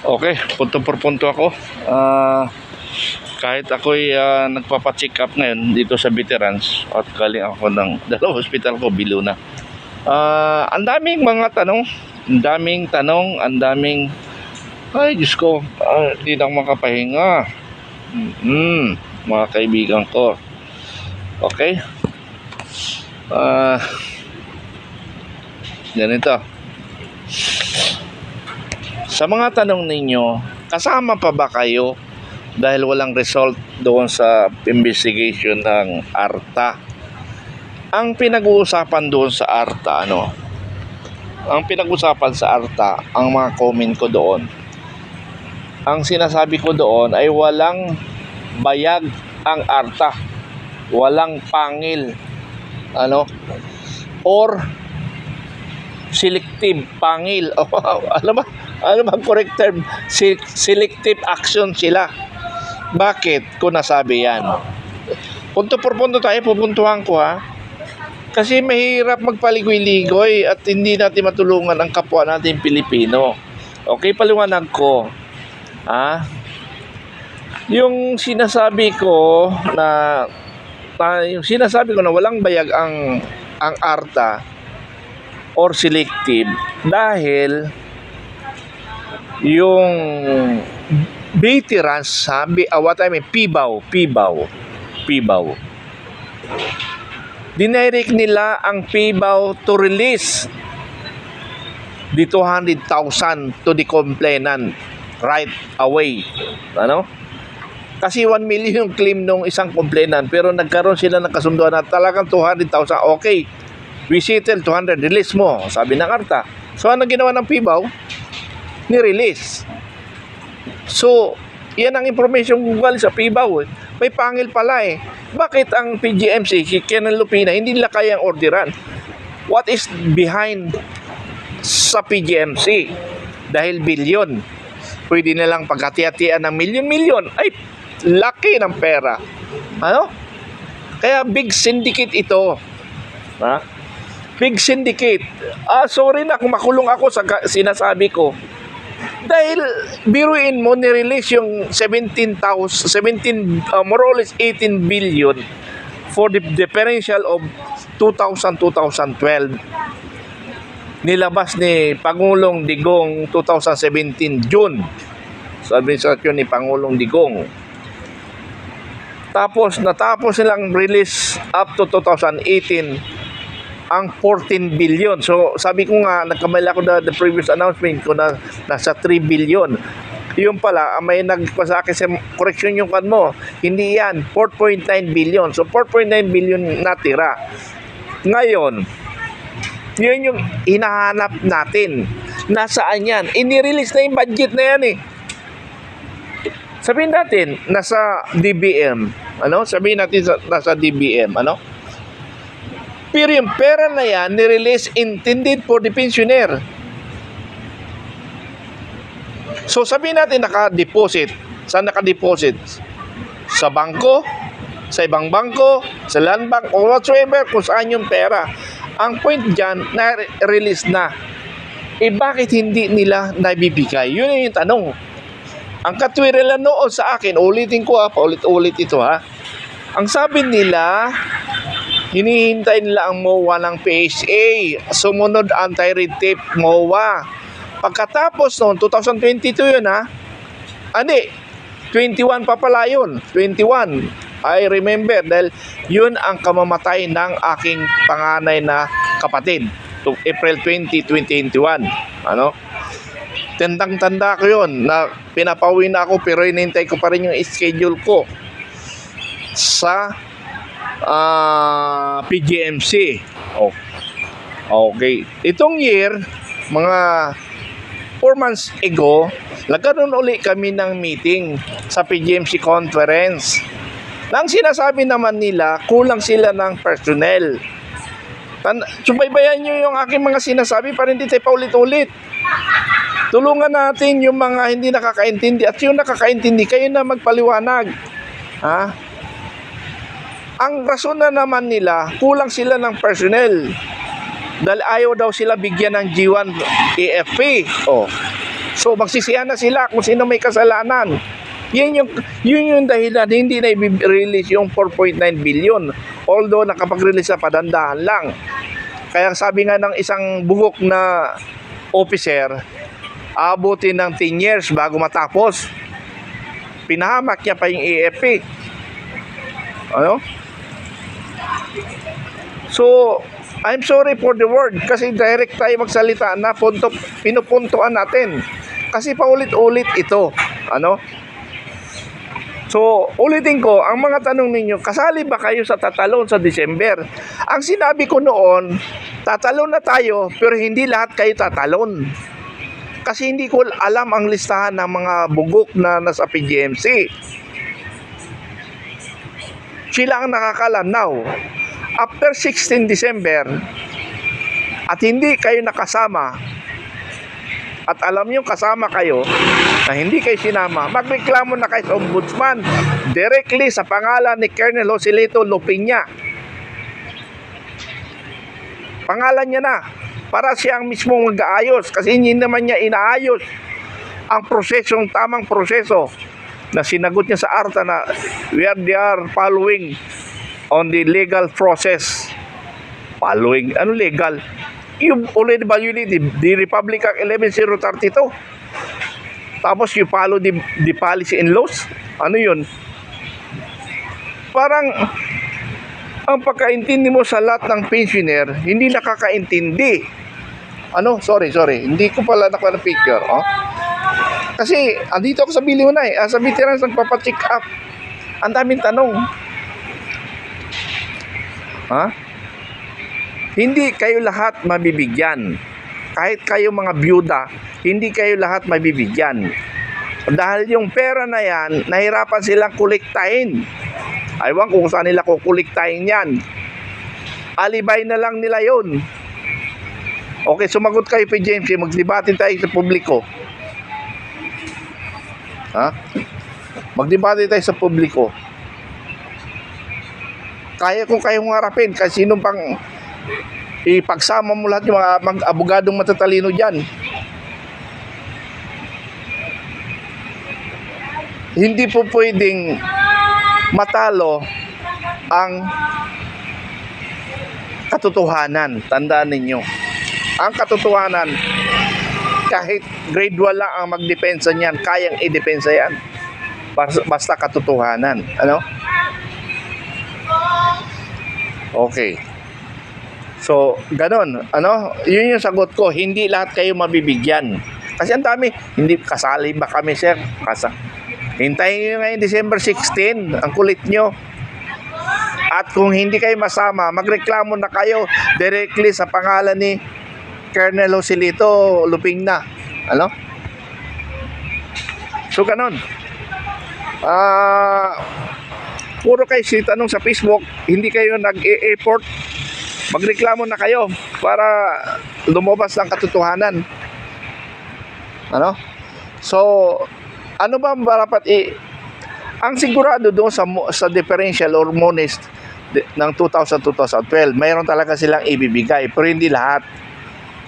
Okay, punto por punto ako. Ah, kahit ako'y ah, nagpapacheck up ngayon dito sa veterans at galing ako ng dalawang hospital ko, bilo na. Ah, ang daming mga tanong, ang daming tanong, ang daming ay Diyos ko, ah, di na makapahinga. Hmm, mga kaibigan ko. Okay? Ah, ganito. Sa mga tanong ninyo, kasama pa ba kayo dahil walang result doon sa investigation ng ARTA? Ang pinag-uusapan doon sa ARTA, ano? Ang pinag-usapan sa ARTA, ang mga comment ko doon, ang sinasabi ko doon ay walang bayag ang ARTA. Walang pangil. Ano? Or selective pangil. ano ba? Ano ba ang correct term? Se- selective action sila. Bakit ko nasabi yan? Punto por punto tayo, pupuntuhan ko ha. Kasi mahirap magpaligoy-ligoy at hindi natin matulungan ang kapwa natin Pilipino. Okay, paliwanag ko. Ha? Yung sinasabi ko na, na yung sinasabi ko na walang bayag ang ang ARTA or selective dahil yung veterans sabi uh, what I mean pibaw pibaw pibaw dinirect nila ang pibaw to release the 200,000 to the complainant right away ano? Kasi 1 million yung claim nung isang complainant pero nagkaroon sila ng kasunduan na talagang 200,000 okay. We settle 200 release mo sabi ng karta. So ano ginawa ng pibaw ni-release. So yan ang information Google sa pibaw eh. may pangil pala eh. Bakit ang PGMC si Kenan Lupina hindi nila kayang orderan? What is behind sa PGMC dahil bilyon. Pwede nilang pagkati-hatian ng milyon-milyon. Ay laki ng pera. Ano? Kaya big syndicate ito. Ha? Big syndicate. Ah sorry na kung makulong ako sa sinasabi ko dahil biruin mo ni-release yung 17,000 17 uh, more or less 18 billion for the differential of 2000 2012 nilabas ni Pangulong Digong 2017 June. Sa administrasyon ni Pangulong Digong. Tapos natapos silang release up to 2018 ang 14 billion. So sabi ko nga nagkamali ako na the previous announcement ko na nasa 3 billion. Yung pala, may nagpa sa akin sa correction yung kan mo. Hindi yan, 4.9 billion. So 4.9 billion natira. Ngayon, yun yung hinahanap natin. Nasaan yan? Inirelease na yung budget na yan eh. Sabihin natin, nasa DBM. Ano? Sabihin natin sa, nasa DBM. Ano? Pero yung pera na yan, nirelease intended for the pensioner. So sabihin natin naka-deposit. Saan naka-deposit? Sa bangko, sa ibang bangko, sa land bank, or whatsoever, kung saan yung pera. Ang point dyan, na-release na. Eh bakit hindi nila nabibigay? Yun yung tanong. Ang katwiran noon sa akin, ulitin ko ha, paulit-ulit ito ha. Ang sabi nila, hinihintay nila ang MOA ng PHA. Sumunod anti-red tape MOA. Pagkatapos noon, 2022 yun ha. Ani, 21 pa pala yun. 21. I remember dahil yun ang kamamatay ng aking panganay na kapatid. To April 20, 2021. Ano? Tendang-tanda ko yun na pinapauwi na ako pero inintay ko pa rin yung schedule ko sa ah, PGMC. Oh. Okay. Itong year, mga 4 months ago, nagkaroon uli kami ng meeting sa PGMC conference. Nang sinasabi naman nila, kulang sila ng personnel. Tan subaybayan nyo yung aking mga sinasabi para hindi tayo paulit-ulit. Tulungan natin yung mga hindi nakakaintindi at yung nakakaintindi, kayo na magpaliwanag. Ha? Ang rason na naman nila, kulang sila ng personnel. Dahil ayaw daw sila bigyan ng G1 AFP. Oh. So magsisihan na sila kung sino may kasalanan. Yun yung, yun yung dahilan, hindi na i-release yung 4.9 billion. Although nakapag-release na padandahan lang. Kaya sabi nga ng isang bugok na officer, abutin ng 10 years bago matapos. Pinahamak niya pa yung AFP. Ano? So, I'm sorry for the word kasi direct tayo magsalita na punto, pinupuntuan natin. Kasi paulit-ulit ito. Ano? So, ulitin ko, ang mga tanong ninyo, kasali ba kayo sa tatalon sa December? Ang sinabi ko noon, tatalon na tayo, pero hindi lahat kayo tatalon. Kasi hindi ko alam ang listahan ng mga bugok na nasa PGMC. Sila ang nakakalam. Now, after 16 December, at hindi kayo nakasama, at alam nyo kasama kayo, na hindi kayo sinama, magreklamo na kayo sa ombudsman directly sa pangalan ni Colonel Joselito Lupinya. Pangalan niya na para siya ang mismo mag-aayos kasi hindi naman niya inaayos ang prosesong tamang proseso na sinagot niya sa ARTA na we are, they are following on the legal process. Following, ano legal? You already violated the, Republic Act 11032. Tapos you follow the, the policy and laws. Ano yun? Parang ang pagkaintindi mo sa lahat ng pensioner, hindi nakakaintindi. Ano? Sorry, sorry. Hindi ko pala nakuha ng picture. Oh. Kasi, andito ako sa Biliuna eh. Ah, Sa veterans, nagpapacheck up. Ang daming tanong. Ha? Hindi kayo lahat mabibigyan. Kahit kayo mga byuda, hindi kayo lahat mabibigyan. Dahil yung pera na yan, nahirapan silang kolektahin. Aywan kung saan nila kukuliktahin yan. Alibay na lang nila yon. Okay, sumagot kayo kay James, magdebate tayo sa publiko. Ha? Magdebate tayo sa publiko. Kaya kung kayong harapin, kasi sinong pang ipagsama mo lahat yung mga mag-abogadong matatalino dyan. Hindi po pwedeng matalo ang katotohanan. Tandaan ninyo. Ang katotohanan, kahit grade 1 lang ang magdepensa niyan, kayang idepensa yan. Basta katotohanan. Ano? Okay. So, ganon. Ano? Yun yung sagot ko. Hindi lahat kayo mabibigyan. Kasi ang dami. Hindi, kasali ba kami, sir? Kasa. Hintayin nyo ngayon December 16. Ang kulit nyo. At kung hindi kayo masama, magreklamo na kayo directly sa pangalan ni Colonel Joselito Luping na. Ano? So, ganon. Ah... puro kayo si tanong sa Facebook, hindi kayo nag-e-effort, magreklamo na kayo para lumabas ang katotohanan. Ano? So, ano ba dapat i ang sigurado doon sa sa differential or monist ng 2000-2012, mayroon talaga silang ibibigay, pero hindi lahat.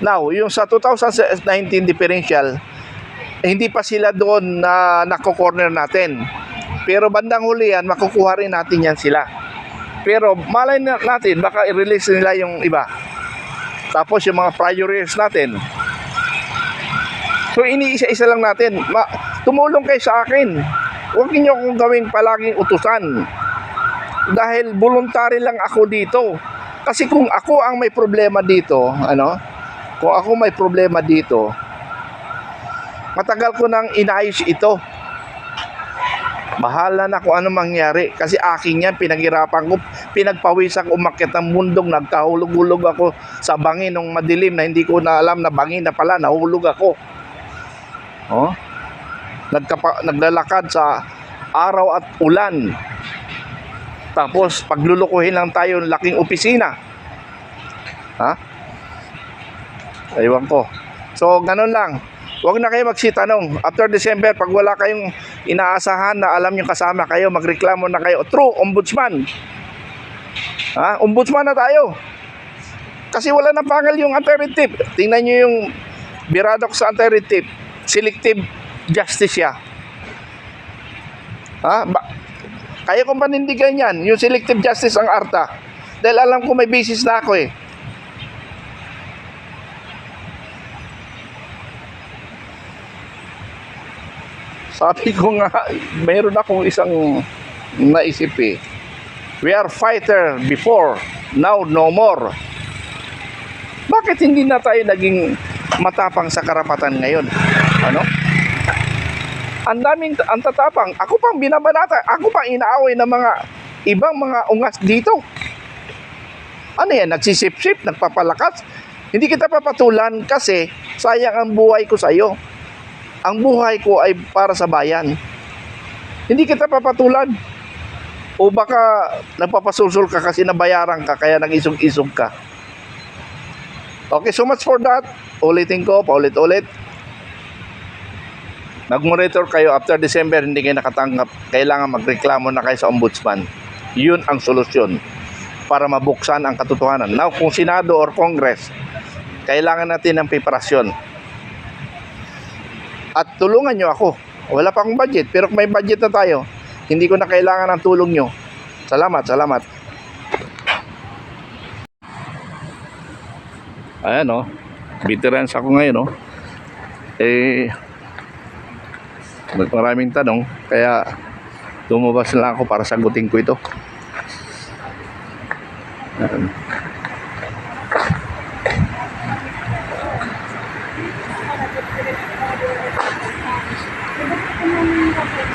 Now, yung sa 2019 differential, hindi pa sila doon na nako-corner natin. Pero bandang huli yan, makukuha rin natin yan sila. Pero malay na natin, baka i-release nila yung iba. Tapos yung mga prior years natin. So iniisa-isa lang natin. Ma tumulong kayo sa akin. Huwag niyo akong gawing palaging utusan. Dahil voluntary lang ako dito. Kasi kung ako ang may problema dito, ano? Kung ako may problema dito, matagal ko nang inayos ito. Bahala na kung ano mangyari. Kasi akin yan, pinaghirapan ko, pinagpawisan ko umakyat ng mundong, nagkahulog-hulog ako sa bangin ng madilim na hindi ko na alam na bangin na pala, nahulog ako. Oh? Nagkapa, naglalakad sa araw at ulan. Tapos, paglulukuhin lang tayo ng laking opisina. Ha? Ewan ko. So, ganun lang. Huwag na kayo magsitanong. After December, pag wala kayong inaasahan na alam yung kasama kayo, magreklamo na kayo. True, ombudsman. Ha? Ombudsman na tayo. Kasi wala na pangal yung tape. Tingnan nyo yung birada ko sa tape. selective justice siya. Ha? Ba- kaya kong panindigan yan, yung selective justice ang ARTA. Dahil alam ko may basis na ako eh. Sabi ko nga, mayroon akong isang naisip eh. We are fighter before, now no more. Bakit hindi na tayo naging matapang sa karapatan ngayon? Ano? Ang daming, ang tatapang. Ako pang binabanata. Ako pang inaaway ng mga ibang mga ungas dito. Ano yan? Nagsisip-sip, nagpapalakas. Hindi kita papatulan kasi sayang ang buhay ko sa iyo. Ang buhay ko ay para sa bayan. Hindi kita papatulan. O baka nagpapasulsul ka kasi nabayaran ka kaya nag-isog-isog ka. Okay, so much for that. Ulitin ko, paulit-ulit. Nag-monitor kayo after December, hindi kayo nakatanggap. Kailangan magreklamo na kayo sa ombudsman. Yun ang solusyon para mabuksan ang katotohanan. Now, kung Senado or Congress, kailangan natin ng preparasyon. At tulungan nyo ako. Wala pa akong budget, pero may budget na tayo, hindi ko na kailangan ng tulong nyo. Salamat, salamat. Ayan o. Veterans ako ngayon o. Eh, maraming tanong. Kaya, lumabas na lang ako para sagutin ko ito. Ayan. naman yung.